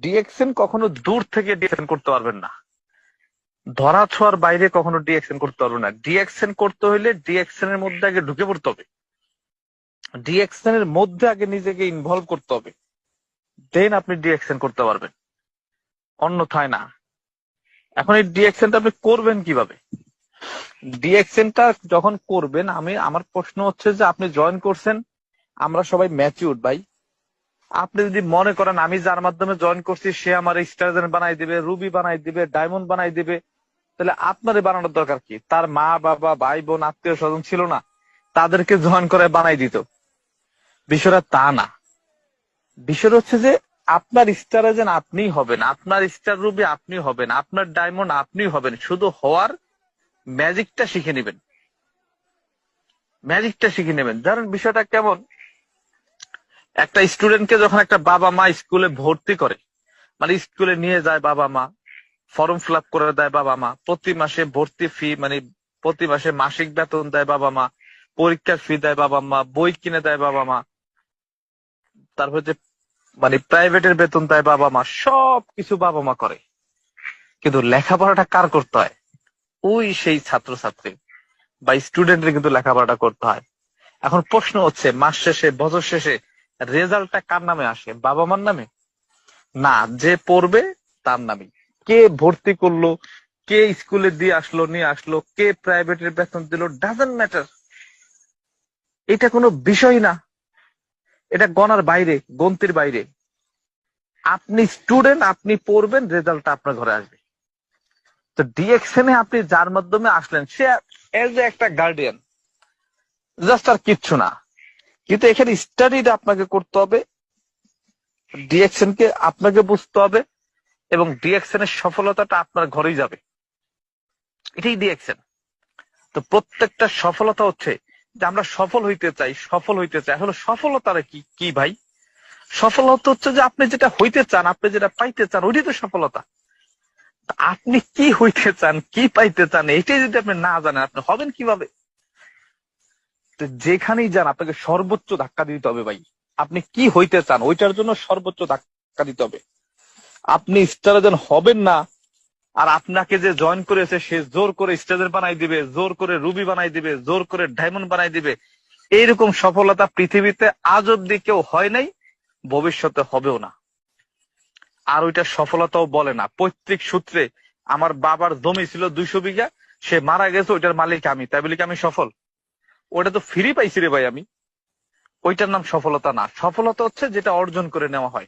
DXN কখনো দূর থেকে ডিএক্সএন করতে পারবেন না। ধরা ছোঁয়ার বাইরে কখনো ডিএক্সএন করতে পারবেন না। ডিএক্সএন করতে হইলে ডিএক্সএন এর মধ্যে আগে ঢুকে পড়তে হবে। ডিএক্সএন এর মধ্যে আগে নিজেকে ইনভলভ করতে হবে। দেন আপনি ডিএক্সএন করতে পারবেন। অন্যথায় না। এখন এই ডিএক্সএনটা আপনি করবেন কীভাবে? ডিএক্সএনটা যখন করবেন, আমি, আমার প্রশ্ন হচ্ছে যে আপনি জয়েন করছেন, আমরা সবাই ম্যাচিউর ভাই। আপনি যদি মনে করেন, আমি যার মাধ্যমে জয়েন করছি, সে আমার স্টারজেন বানাই দিবে, রুবি বানাই দিবে ডায়মন্ড বানাই দিবে, তাহলে আপনারই বানানোর দরকার কি? তার মা, বাবা, ভাই, বোন, আত্মীয় স্বজন ছিল না, তাদেরকে জয়েন করে বানাই দিত। বিষয়টা তা না। বিষয় হচ্ছে যে, আপনার স্টার এজেন্ট আপনি হবেন, আপনার স্টার রুবি আপনি হবেন, আপনার ডায়মন্ড আপনি হবেন, শুধু হওয়ার ম্যাজিকটা শিখে নেবেন। ম্যাজিকটা শিখে নেবেন। ধরেন বিষয়টা কেমন? একটা স্টুডেন্টকে যখন একটা বাবা মা স্কুলে ভর্তি করে মানে স্কুলে নিয়ে যায় বাবা মা ফর্ম ফিল আপ করে দেয় বাবা মা, প্রতি মাসে ভর্তি ফি মানে প্রতি মাসে মাসিক বেতন দেয় বাবা মা, পরীক্ষার ফি দেয় বাবা মা, বই কিনে দেয় বাবা মা, তারপর যে মানে প্রাইভেটের বেতন দেয় বাবা মা সব কিছু বাবা মা করে। কিন্তু লেখাপড়াটা কার করতে হয়? ওই সেই ছাত্রছাত্রী, বা স্টুডেন্টের কিন্তু লেখাপড়াটা করতে হয়। এখন প্রশ্ন হচ্ছে, মাস শেষে, বছর শেষে রেজাল্টটা কার নামে আসে? বাবা মার নামে? না, যে পড়বে তার নামে। কে ভর্তি করল, কে স্কুলে দিয়ে আসলো, নিয়ে আসলো, কে প্রাইভেটের বেতন দিল ডাজেন্ট ম্যাটার এটা কোনো বিষয় না। এটা গণার বাইরে, গন্তির বাইরে। আপনি স্টুডেন্ট আপনি পড়বেন, রেজাল্টটা আপনার ঘরে আসবে। তো ডিএক্সএন আপনি যার মাধ্যমে আসলেন, সে একটা গার্ডিয়ান জাস্ট আর কিচ্ছু না। কিন্তু এখানে স্টাডিটা আপনাকে করতে হবে ডিএক্সএন কে আপনাকে বুঝতে হবে, এবং ডিএক্সএন এর সফলতাটা আপনার ঘরেই যাবে। এটাই ডিএক্সএন তো প্রত্যেকটা সফলতা হচ্ছে যে আমরা সফল হইতে চাই, সফল হইতে চাই। আসলে সফলতাটা কি কি ভাই? সফলতা হচ্ছে যে আপনি যেটা হইতে চান, আপনি যেটা পাইতে চান, ওইটাই তো সফলতা। আপনি কি হইতে চান, কি পাইতে চান, এটাই যদি আপনি না জানেন, আপনি হবেন কীভাবে? যেখানেই যান, আপনাকে সর্বোচ্চ ধাক্কা দিতে হবে ভাই। আপনি কি হইতে চান, ওইটার জন্য সর্বোচ্চ ধাক্কা দিতে হবে। আপনি স্টার হবেন না, আর আপনাকে যে জয়েন করেছে, সে জোর করে স্টেজের বানাই দিবে, জোর করে রুবি বানাই দিবে, জোর করে ডায়মন্ড বানাই দিবে। এইরকম সফলতা পৃথিবীতে আজ অব্দি কেউ হয় নাই, ভবিষ্যতে হবেও না। আর ওইটা সফলতাও বলে না। পৈতৃক সূত্রে আমার বাবার জমি ছিল দুইশো বিঘা, সে মারা গেছে, ওইটার মালিক আমি। তাই বলি কি আমি সফল? ওটা তো ফ্রি পাইছি রে ভাই আমি। ওইটার নাম সফলতা না। সফলতা হচ্ছে যেটা অর্জন করে নেওয়া হয়।